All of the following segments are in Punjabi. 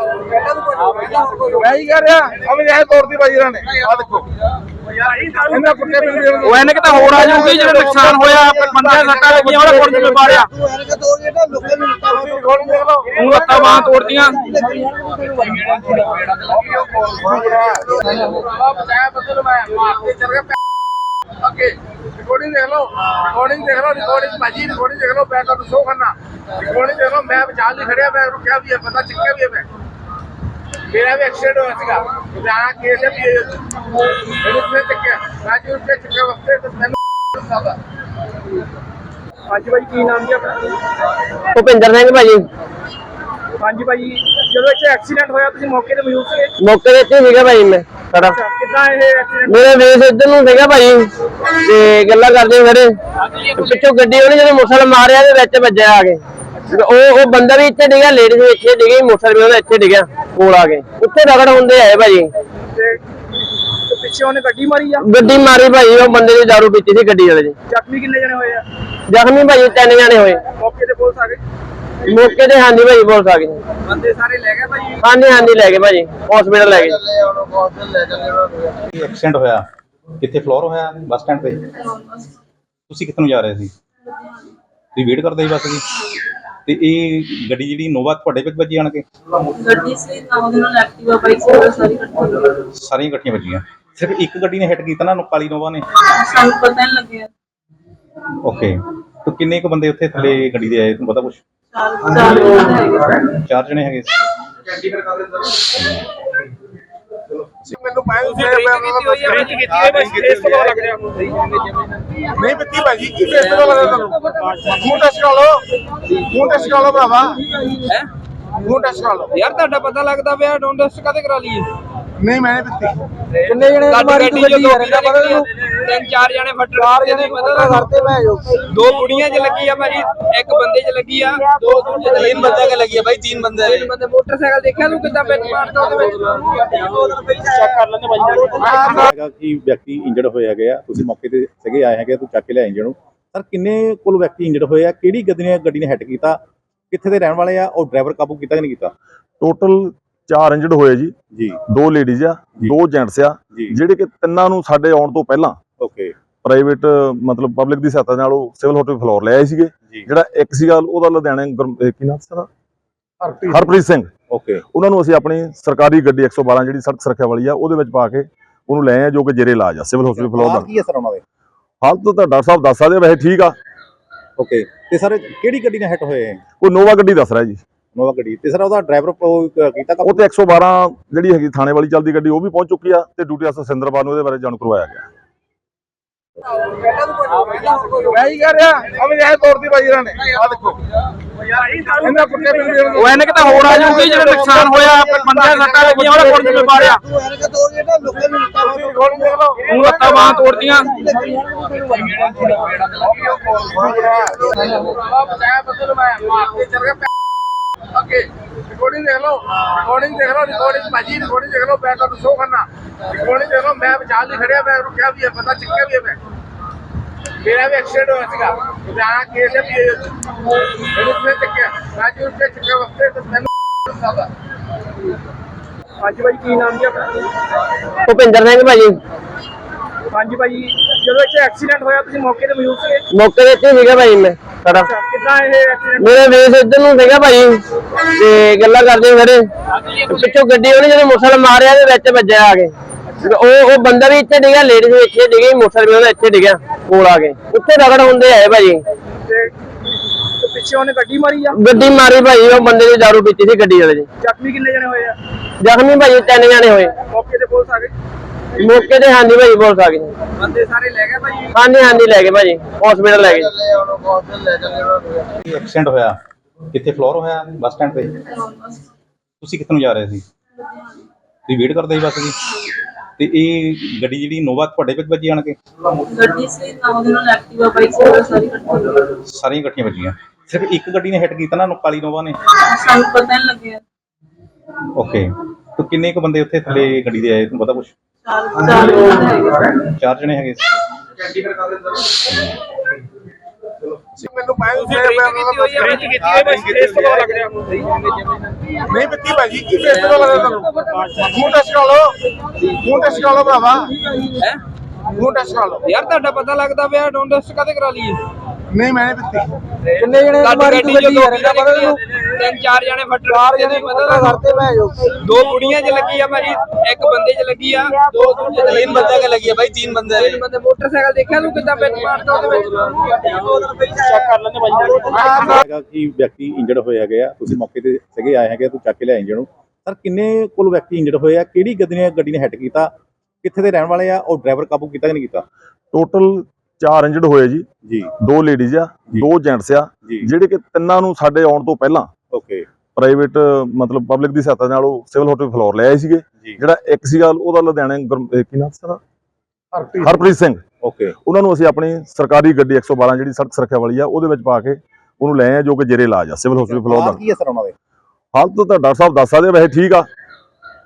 ਮੈਂ ਹੀ ਕਹਿ ਰਿਹਾ? ਇਹ ਤੋੜਦੀ ਬਾਈ ਇਹਨਾਂ ਨੇ। ਆ ਦੇਖੋ। ਇਹਨਾਂ ਕੁੱਤੇ ਬਿੰਦ ਬਿੰਦ ਉਹ ਇਹਨੇ ਕਿਤਾ ਹੋਰ ਆ ਜਾਊਗੀ ਜਿਹੜਾ ਨੁਕਸਾਨ ਹੋਇਆ ਬੰਦਿਆਂ ਦੇ ਸੱਟਾਂ ਲੱਗੀਆਂ ਉਹਦਾ ਗੋਲੀ ਦੇਖ ਲਓ ਉਹ ਲੱਤਾਂ ਬਾਹਾਂ ਤੋੜਦੀਆਂ ਅੱਗੇ ਰਿਕਾਰਡਿੰਗ ਦੇਖ ਲਓ ਰਿਕਾਰਡਿੰਗ ਦੇਖ ਲਓ ਰਿਕਾਰਡਿੰਗ ਭਾਜੀ ਰਿਕਾਰਡਿੰਗ ਦੇਖ ਲਓ ਮੈਂ ਤੁਹਾਨੂੰ ਸ਼ੋਅ ਕਰਨਾ ਰਿਕਾਰਡਿੰਗ ਦੇਖ ਲਓ ਮੈਂ ਵਿਚਾਰ ਨਹੀਂ ਖੜਿਆ ਮੈਂ ਰੁਕਿਆ ਵੀ ਹੈ ਬੰਦਾ ਚੱਕਿਆ ਵੀ ਹੈ ਮੈਂ। ਮੇਰਾ ਵੀ ਐਕਸੀਡੈਂਟ ਹੋਇਆ ਸੀਗਾ। ਲੁਧਿਆਣਾ ਕੇਸ ਹੈ ਵੀ ਮੈਨੂੰ ਉਸਨੇ ਚੱਕਿਆ। ਮੈਂ ਜੀ ਉਸਨੇ ਚੱਕਿਆ ਵਕਤੇ ਤੇ ਮੈਨੂੰ ਸਾਦਾ ਹਾਂਜੀ ਭਾਈ ਕੀ ਨਾਮ ਜੀ ਆਪਣਾ? ਭੁਪਿੰਦਰ ਸਿੰਘ ਭਾਜੀ। ਹਾਂਜੀ ਭਾਈ ਜਦੋਂ ਇੱਥੇ ਐਕਸੀਡੈਂਟ ਹੋਇਆ ਤੁਸੀਂ ਮੌਕੇ ਤੇ ਮੌਜੂਦ ਸੀਗੇ? ਮੌਕੇ ਦੇ ਇੱਥੇ ਸੀਗਾ ਭਾਈ ਮੈਂ ਸਾਡਾ। ਕਿੱਦਾਂ ਇਹ ਐਕਸੀਡੈਂਟ ਮੇਰੇ ਵੇਸ ਇੱਧਰ ਨੂੰ ਸੀਗਾ ਭਾਈ ਤੇ ਗੱਲਾਂ ਕਰਦੇ ਖੜੇ। ਪਿੱਛੋਂ ਗੱਡੀ ਉਹਨੇ ਜਦੋਂ ਮੋਟਰਸਾਈਕਲ ਮਾਰਿਆ ਤੇ ਵਿੱਚ ਵੱਜਿਆ ਆ ਕੇ। ਤੇ ਉਹ ਉਹ ਬੰਦਾ ਵੀ ਇੱਥੇ ਡਿੱਗਾ ਲੇਡੀਜ਼ ਵੀ ਇੱਥੇ ਡਿੱਗੀ ਮੋਟਰਸਾਈਕਲ ਵੀ ਉਹਦਾ ਇੱਥੇ ਡਿੱਗਿਆ ਕੋਲ ਆ ਕੇ। ਉੱਥੇ ਰਗੜ ਹੁੰਦੇ ਆਏ ਭਾਜੀ। ਤੇ ਤੇ ਪਿੱਛੇ ਉਹਨੇ ਗੱਡੀ ਮਾਰੀ ਆ? ਗੱਡੀ ਮਾਰੀ ਭਾਈ ਉਹ ਬੰਦੇ ਦੀ ਦਾਰੂ ਪੀਤੀ ਸੀ ਗੱਡੀ ਵਾਲੇ ਦੀ। ਜ਼ਖਮੀ ਕਿੰਨੇ ਜਣੇ ਹੋਏ ਆ? ਜ਼ਖਮੀ ਭਾਈ ਤਿੰਨ ਜਾਣੇ ਹੋਏ। ਮੌਕੇ ਤੇ ਪੁਲਿਸ ਆ ਗਈ? ਮੌਕੇ ਤੇ ਹਾਂਜੀ ਭਾਈ ਪੁਲਿਸ ਆ ਗਈ। ਬੰਦੇ ਸਾਰੇ ਲੈ ਗਏ ਭਾਈ ਹਾਂਜੀ ਹਾਂਜੀ ਲੈ ਗਏ ਭਾਜੀ ਹਸਪੀਟਲ ਲੈ ਗਏ। ਐਕਸੀਡੈਂਟ ਹੋਇਆ? ਕਿੱਥੇ ਫਲੋਰ ਹੋਇਆ? ਬੱਸ ਸਟੈਂਡ ਤੇ? ਤੁਸੀਂ ਕਿੱਥੇ ਨੂੰ ਜਾ ਰਹੇ ਸੀ? ਤੁਸੀਂ ਵੇਟ ਕਰਦੇ ਸੀ ਬੱਸ ਦੀ? ਤੇ ਇਹ ਗੱਡੀ ਜਿਹੜੀ ਨੋਵਾ ਤੁਹਾਡੇ ਵਿੱਚ ਵੱਜੀ ਆਣ ਕੇ? ਗੱਡੀ ਸੀ ਤਾਂ ਉਹਦੇ ਨਾਲ ਐਕਟਿਵਾ ਬਾਈਕ ਸੀ ਸਾਰੀ ਇਕੱਠੀ ਹੋ ਸਾਰੀਆਂ ਇਕੱਠੀਆਂ ਵੱਜੀਆਂ। ਸਿਰਫ ਇੱਕ ਗੱਡੀ ਨੇ ਹਿੱਟ ਕੀਤਾ ਨਾ ਕਾਲੀ ਨੋਵਾ ਨੇ? ਸਾਨੂੰ ਪਤਾ ਨਹੀਂ ਲੱਗਿਆ। ਓਕੇ। ਤੇ ਕਿੰਨੇ ਕੁ ਬੰਦੇ ਉੱਥੇ ਥੱਲੇ ਗੱਡੀ ਦੇ ਆਏ? ਤੁਹਾਨੂੰ ਪਤਾ ਕੁਛ? ਚਾਰ ਚਾਰ ਲੋਕ ਹੈਗੇ ਚਾਰ ਜਣੇ ਹੈਗੇ ਸੀ। ਮੈਨੂੰ ਪਾਇਆ ਤੁਸੀਂ ਡਰਿੰਕ ਕੀਤੀ ਹੋਈ ਹੋਈ ਬਸ ਇਸ ਤੋਂ ਪਤਾ ਲੱਗ ਰਿਹਾ। ਨਹੀਂ ਬਿੱਤੀ ਭਾਜੀ ਕੀ ਫੇਸ ਤੋਂ ਲੱਗਦਾ ਤੁਹਾਨੂੰ? ਮੂੰਹ ਟੈਸਟ ਕਰ ਲਓ। ਮੂੰਹ ਟੈਸਟ ਕਰ ਲਓ ਭਰਾਵਾ। ਹੈ? ਮੂੰਹ ਟੈਸਟ ਕਰ ਲਓ। ਯਾਰ ਤੁਹਾਡਾ ਪਤਾ ਲੱਗਦਾ ਪਿਆ ਡੋਂਟ ਟੈਸਟ ਕਾਤੇ ਕਰਾ ਲਈਏ? ਨਹੀਂ ਮੈਂ ਨਹੀਂ ਬਿੱਤੀ ਕਿੰਨੇ ਜਣੇ ਤੁਹਾਡੀ ਗੱਡੀ ਚ ਦੋ ਕਿਹੜਾ ਪਤਾ ਤਿੰਨ ਚਾਰ ਜਣੇ ਫੱਟੜ ਚਾਰ ਜਣੇ ਪਤਾ ਕਰਤੇ ਮੈਂ ਦੋ ਕੁੜੀਆਂ 'ਚ ਲੱਗੀ ਆ ਭਾਜੀ ਇੱਕ ਬੰਦੇ 'ਚ ਲੱਗੀ ਆ ਦੋ ਦੂਜੇ 'ਚ ਤਿੰਨ ਬੰਦੇ 'ਚ ਲੱਗੀ ਆ ਭਾਈ ਤਿੰਨ ਬੰਦੇ ਤਿੰਨ ਬੰਦੇ ਮੋਟਰਸਾਈਕਲ ਦੇਖਿਆ ਤੂੰ ਕਿੱਦਾਂ ਵਿੱਚ ਮਾਰਦਾ ਉਹਦੇ ਵਿੱਚ? ਚੈੱਕ ਕਰ ਲੈਂਦੇ ਭਾਜੀ ਹੈਗਾ ਕਿ। ਵਿਅਕਤੀ ਇੰਜਰਡ ਹੋਏ ਹੈਗੇ ਆ ਤੁਸੀਂ ਮੌਕੇ ਤੇ ਸੀਗੇ ਆਏ ਹੈਗੇ ਤੂੰ ਚੱਕ ਕੇ ਲਿਆ ਇੰਜਰਡ ਨੂੰ ਸਰ ਕਿੰਨੇ ਕੋਲ ਵਿਅਕਤੀ ਇੰਜਰਡ ਹੋਏ ਆ? ਕਿਹੜੀ ਗੱਡੀ ਨੇ ਗੱਡੀ ਨੇ ਹਿੱਟ ਕੀਤਾ? ਕਿੱਥੇ ਦੇ ਰਹਿਣ ਵਾਲੇ ਆ? ਔਰ ਡਰਾਈਵਰ ਕਾਬੂ ਕੀਤਾ ਕਿ ਨਹੀਂ ਕੀਤਾ? ਟੋਟਲ ਚਾਰ ਇੰਜਰਡ ਹੋਏ ਜੀ। ਜੀ। ਦੋ ਲੇਡੀਜ਼ ਆ। ਦੋ ਜੈਂਟਸ ਆ ਜੀ। ਜਿਹੜੇ ਕਿ ਤਿੰਨਾਂ ਨੂੰ ਸਾਡੇ ਆਉਣ ਤੋਂ ਪਹਿਲਾਂ ਓਕੇ ਪ੍ਰਾਈਵੇਟ ਮਤਲਬ ਪਬਲਿਕ ਦੀ ਸਹਾਇਤਾ ਨਾਲ ਉਹ ਸਿਵਲ ਹਸਪੀਟਲ ਫਲੋਰ ਲੈ ਆਏ ਸੀਗੇ। ਜਿਹੜਾ ਇੱਕ ਸੀਗਾ ਉਹਦਾ ਲੁਧਿਆਣੇ ਕੀ ਨਾਮ ਸੀ? ਹਰਪ੍ਰੀਤ। ਸਿੰਘ। ਓਕੇ ਉਹਨਾਂ ਨੂੰ ਅਸੀਂ ਆਪਣੀ ਸਰਕਾਰੀ ਗੱਡੀ 112 ਜਿਹੜੀ ਸੜਕ ਸੁਰੱਖਿਆ ਵਾਲੀ ਆ ਉਹਦੇ ਵਿੱਚ ਪਾ ਕੇ ਉਹਨੂੰ ਲੈ ਆਏ ਜੋ ਕਿ ਜੇਰੇ ਇਲਾਜ ਆ ਸਿਵਲ ਹਸਪੀਟਲ ਫਲੋਰ ਦਾ। ਕੀ ਹੈ ਸਰ ਉਹਨਾਂ ਦੇ? ਹਾਲਤ ਤਾਂ ਡਾਕਟਰ ਸਾਹਿਬ ਦੱਸ ਸਕਦੇ ਵੈਸੇ ਠੀਕ ਆ। ਓਕੇ ਤੇ ਸਰ ਕਿਹੜੀ ਗੱਡੀ ਨਾਲ ਹਿੱਟ ਹੋਏ ਹੈ ਕੋਈ ਨੋਵਾ ਗੱਡੀ ਦੱਸ ਰਿਹਾ ਜੀ। ਨੋਵਾ ਗੱਡੀ। ਤੇ ਸਰ ਉਹਦਾ ਡਰਾਈਵਰ ਕੀਤਾ ਉਹ ਤੇ 112 ਜਿਹੜੀ ਹੈਗੀ ਥਾਣੇ ਵਾਲੀ ਚੱਲਦੀ ਗੱਡੀ ਉਹ ਵੀ ਪਹੁੰਚ ਚੁੱਕੀ ਆ ਤੇ ਡਿਊਟੀ ਅਫਸਰ ਸਿੰਦਰਪਾਲ ਨੂੰ ਇਹਦੇ ਬਾਰੇ ਜਾਣੂ ਕਰਵਾਇਆ ਗਿਆ। ਮੈਂ ਹੀ ਕਹਿ ਰਿਹਾ? ਅਮੇ ਇਹ ਤੋੜਦੀ ਬਾਈ ਇਹਨਾਂ ਨੇ। ਆ ਦੇਖੋ। ਇਹਨਾਂ ਕੁੱਤੇ ਬਿੰਦ ਬਿੰਦ ਉਹ ਇਹਨੇ ਕਿਤਾ ਹੋਰ ਆ ਜਾਊਗੀ ਜਿਹੜਾ ਨੁਕਸਾਨ ਹੋਇਆ ਬੰਦਿਆਂ ਦੇ ਸੱਟਾਂ ਲੱਗੀਆਂ ਉਹਦਾ ਕੋਲ ਜਿਵੇਂ ਮਾਰਿਆ। ਉਹ ਲੱਤਾਂ ਬਾਹਾਂ ਤੋੜਦੀਆਂ ਅੱਗੇ। ਰਿਕਾਰਡਿੰਗ ਦੇਖ ਲਓ ਰਿਕਾਰਡਿੰਗ ਦੇਖ ਲਓ ਰਿਕਾਰਡਿੰਗ ਭਾਜੀ ਰਿਕਾਰਡਿੰਗ ਦੇਖ ਲਓ ਮੈਂ ਤੁਹਾਨੂੰ ਸ਼ੋਅ ਕਰਨਾ। ਰਿਕਾਰਡਿੰਗ ਦੇਖ ਲਓ ਮੈਂ ਵਿਚਾਰ ਨਹੀਂ ਖੜਿਆ ਮੈਂ ਰੁਕਿਆ ਵੀ ਹੈ ਬੰਦਾ ਚੱਕਿਆ ਵੀ ਹੈ ਮੈਂ। ਮੇਰਾ ਵੀ ਐਕਸੀਡੈਂਟ ਹੋਇਆ ਸੀਗਾ। ਲੁਧਿਆਣਾ ਕੇਸ ਹੈ ਵੀ ਮੈਨੂੰ ਉਸਨੇ ਚੱਕਿਆ ਮੈਂ ਜੀ ਉਸਨੇ ਚੱਕਿਆ ਵਕਤੇ ਤੇ ਮੈਨੂੰ ਸਾਦਾ ਹਾਂਜੀ ਭਾਈ ਕੀ ਨਾਮ ਜੀ ਆਪਣਾ? ਭੁਪਿੰਦਰ ਸਿੰਘ ਭਾਜੀ। ਹਾਂਜੀ ਭਾਈ ਜਦੋਂ ਇੱਥੇ ਐਕਸੀਡੈਂਟ ਹੋਇਆ ਤੁਸੀਂ ਮੌਕੇ ਤੇ ਮੌਜੂਦ ਸੀਗੇ? ਮੌਕੇ ਇੱਥੇ ਸੀਗਾ ਭਾਈ ਮੈਂ। ਕਿੱਦਾਂ ਇਹ ਐਕਸੀਡੈਂਟ ਮੇਰੇ ਵੇਸ ਇੱਧਰ ਨੂੰ ਸੀਗਾ ਭਾਈ ਤੇ ਗੱਲਾਂ ਕਰਦੇ ਖੜੇ। ਪਿੱਛੋਂ ਗੱਡੀ ਉਹਨੇ ਜਦੋਂ ਮੋਟਰਸਾਈਕਲ ਮਾਰਿਆ ਤੇ ਵਿੱਚ ਵੱਜਿਆ ਆ ਕੇ। ਉਹ ਉਹ ਬੰਦਾ ਵੀ ਇੱਥੇ ਡਿੱਗਾ ਲੇਡੀਜ਼ ਵੀ ਇੱਥੇ ਡਿੱਗੀ ਮੋਟਰਸਾਈਕਲ ਵੀ ਉਹਦਾ ਇੱਥੇ ਡਿੱਗਿਆ ਕੋਲ ਆ ਕੇ। ਉੱਥੇ ਰਗੜ ਹੁੰਦੇ ਆਏ ਭਾਜੀ ਪਿੱਛੇ ਉਹਨੇ ਗੱਡੀ ਮਾਰੀ ਆ? ਗੱਡੀ ਮਾਰੀ ਭਾਈ ਉਹ ਬੰਦੇ ਦੀ ਦਾਰੂ ਪੀਤੀ ਸੀ ਗੱਡੀ ਵਾਲੇ ਦੀ। ਜ਼ਖਮੀ ਕਿੰਨੇ ਜਣੇ ਹੋਏ ਆ? ਜ਼ਖਮੀ ਭਾਈ ਤਿੰਨ ਜਾਣੇ ਹੋਏ। ਮੌਕੇ ਤੇ ਪੁਲਿਸ ਆ ਗਈ? ਮੌਕੇ ਤੇ ਹਾਂਜੀ ਭਾਈ ਪੁਲਿਸ ਆ ਗਈ। ਬੰਦੇ ਸਾਰੇ ਲੈ ਗਏ ਭਾਈ? ਹਾਂਜੀ ਹਾਂਜੀ ਲੈ ਗਏ ਭਾਜੀ ਹਸਪੀਟਲ ਲੈ ਗਏ। ਐਕਸੀਡੈਂਟ ਹੋਇਆ? ਕਿੱਥੇ ਫਲੋਰ ਹੋਇਆ? ਬੱਸ ਸਟੈਂਡ ਤੇ? ਤੁਸੀਂ ਕਿੱਥੇ ਨੂੰ ਜਾ ਰਹੇ ਸੀ? ਤੁਸੀਂ ਵੇਟ ਕਰਦੇ ਸੀ ਬੱਸ ਦੀ? ਤੇ ਇਹ ਗੱਡੀ ਜਿਹੜੀ ਨੋਵਾ ਤੁਹਾਡੇ ਵਿੱਚ ਵੱਜੀ ਆਣ ਕੇ? ਗੱਡੀ ਸੀ ਤਾਂ ਉਹਦੇ ਨਾਲ ਐਕਟਿਵਾ ਬਾਈਕ ਸਾਰੀ ਇਕੱਠੀ ਹੋ ਗਈ ਸਾਰੀਆਂ ਇਕੱਠੀਆਂ ਵੱਜੀਆਂ। ਸਿਰਫ ਇੱਕ ਗੱਡੀ ਨੇ ਹਿੱਟ ਕੀਤਾ ਨਾ ਕਾਲੀ ਨੋਵਾ ਨੇ। ਸਾਨੂੰ ਪਤਾ ਨਹੀਂ ਲੱਗਿਆ। ਓਕੇ ਤੇ ਕਿੰਨੇ ਕੁ ਬੰਦੇ ਉੱਥੇ ਥੱਲੇ ਗੱਡੀ ਦੇ ਆਏ? ਤੁਹਾਨੂੰ ਪਤਾ ਕੁਛ? ਚਾਰ ਚਾਰ ਲੋਕ ਹੈਗੇ। ਚਾਰ ਜਣੇ ਹੈਗੇ ਸੀ। ਮੈਨੂੰ ਪਾਇਆ ਤੁਸੀਂ ਡਰਿੰਕ ਕੀਤੀ ਹੋਈ ਬਸ ਇਸ ਤੋਂ ਲੱਗ ਰਿਹਾ ਨਹੀਂ ਪੀਤੀ ਭਾਜੀ ਕੀ ਫੇਸ ਤੋਂ ਲੱਗਦਾ ਤੁਹਾਨੂੰ? ਮੂੰਹ ਟੈਸਟ ਕਰਾ ਲਓ। ਮੂੰਹ ਟੈਸਟ ਕਰਾ ਲਓ ਭਰਾਵਾ। ਹੈ? ਮੂੰਹ ਟੈਸਟ ਕਰਾ ਲਓ। ਯਾਰ ਤੁਹਾਡਾ ਪਤਾ ਲੱਗਦਾ ਪਿਆ ਡੋਂਟ ਟੈਸਟ ਕਦੇ ਕਰਾ ਲਈਏ? ਨਹੀਂ ਮੈਂ ਦਿੱਤੀ। ਕਿੰਨੇ ਜਣੇ ਮਾਰੀ ਤੂੰ ਗੱਡੀ ਯਾਰ ਇਹਦਾ ਪਤਾ ਤੈਨੂੰ? ਤਿੰਨ ਚਾਰ ਜਣੇ ਫੱਟੜ ਚਾਰ ਜਣੇ ਪਤਾ। ਕਰਤੇ ਮੈਂ ਜੋ ਦੋ ਕੁੜੀਆਂ 'ਚ ਲੱਗੀ ਆ ਭਾਜੀ ਇੱਕ ਬੰਦੇ 'ਚ ਲੱਗੀ ਆ ਦੋ ਦੂਜੇ ਤਿੰਨ ਬੰਦੇ 'ਚ ਲੱਗੀ ਆ ਭਾਈ ਤਿੰਨ ਬੰਦੇ। ਤਿੰਨ ਬੰਦੇ ਮੋਟਰਸਾਈਕਲ ਦੇਖਿਆ ਤੂੰ ਕਿੱਦਾਂ ਵਿੱਚ ਮਾਰਦਾ ਉਹਦੇ ਵਿੱਚ? ਚੈੱਕ ਕਰ ਲੈਂਦੇ ਭਾਜੀ ਕੀ ਵਿਅਕਤੀ ਇੰਜਰਡ ਹੋਇਆ ਗਿਆ ਤੁਸੀਂ ਮੌਕੇ ਤੇ ਸਗੇ ਆਏ ਹੈਗੇ ਤੂੰ ਚੱਕ ਕੇ ਲੈ ਇੰਜਰਡ ਨੂੰ ਸਰ ਕਿੰਨੇ ਕੋਲ ਵਿਅਕਤੀ ਇੰਜਰਡ ਹੋਏ ਕਿਹੜੀ ਗੱਡੀ ਨੇ ਗੱਡੀ ਨੇ ਹਿੱਟ ਕੀਤਾ? ਕਿੱਥੇ ਦੇ ਰਹਿਣ ਵਾਲੇ ਆ? ਉਹ ਡਰਾਈਵਰ ਕਾਬੂ ਕੀਤਾ ਕਿ ਨਹੀਂ ਕੀਤਾ? ਟੋਟਲ ਚਾਰ ਇੰਜਰਡ ਹੋਏ ਜੀ। ਜੀ। ਦੋ ਲੇਡੀਜ਼ ਆ। ਦੋ ਜੈਂਟਸ ਆ ਜਿਹੜੇ ਕਿ ਤਿੰਨਾਂ ਨੂੰ ਸਾਡੇ ਆਉਣ ਤੋਂ ਪਹਿਲਾਂ ਓਕੇ। ਪ੍ਰਾਈਵੇਟ ਮਤਲਬ ਪਬਲਿਕ ਦੀ ਸਹਾਇਤਾ ਨਾਲ ਉਹ ਸਿਵਲ ਹਸਪੀਟਲ ਫਲੋਰ ਲੈ ਆਏ ਸੀਗੇ। ਜਿਹੜਾ ਇੱਕ ਸੀਗਾ ਉਹਦਾ ਲੁਧਿਆਣੇ ਕੀ ਨਾਮ ਸੀ? ਹਰਪ੍ਰੀਤ ਸਿੰਘ। ਓਕੇ। ਉਹਨਾਂ ਨੂੰ ਅਸੀਂ ਆਪਣੀ ਸਰਕਾਰੀ ਗੱਡੀ 112 ਜਿਹੜੀ ਸੜਕ ਸੁਰੱਖਿਆ ਵਾਲੀ ਆ ਉਹਦੇ ਵਿੱਚ ਪਾ ਕੇ ਉਹਨੂੰ ਲੈ ਆਏ ਜੋ ਕਿ ਜੇਰੇ ਇਲਾਜ ਆ ਸਿਵਲ ਹਸਪੀਟਲ ਫਲੋਰ ਦਾ। ਕੀ ਹੈ ਸਰ ਉਹਨਾਂ ਦੇ? ਹਾਲਤ ਤਾਂ ਡਾਕਟਰ ਸਾਹਿਬ ਦੱਸ ਸਕਦੇ ਵੈਸੇ ਠੀਕ ਆ।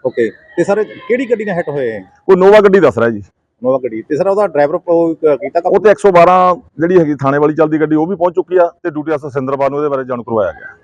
ਓਕੇ। ਤੇ ਸਰ ਕਿਹੜੀ ਗੱਡੀ ਨੇ ਹਿੱਟ ਹੋਏ ਉਹ ਨੋਵਾ ਗੱਡੀ ਦੱਸ ਰਿਹਾ ਜੀ। ਨੋਵਾ ਗੱਡੀ ਤੇ ਸਰ ਉਹਦਾ ਡਰਾਈਵਰ ਕੀਤਾ ਕਾਬੂ? ਉਹ ਤੇ 112 ਜਿਹੜੀ ਹੈਗੀ ਥਾਣੇ ਵਾਲੀ ਚੱਲਦੀ ਗੱਡੀ, ਉਹ ਵੀ ਪਹੁੰਚ ਚੁੱਕੀ ਆ ਤੇ ਡਿਊਟੀ ਅਫਸਰ ਸਿੰਦਰਪਾਲ ਨੂੰ ਇਹਦੇ ਬਾਰੇ ਜਾਣੂ ਕਰਵਾਇਆ ਗਿਆ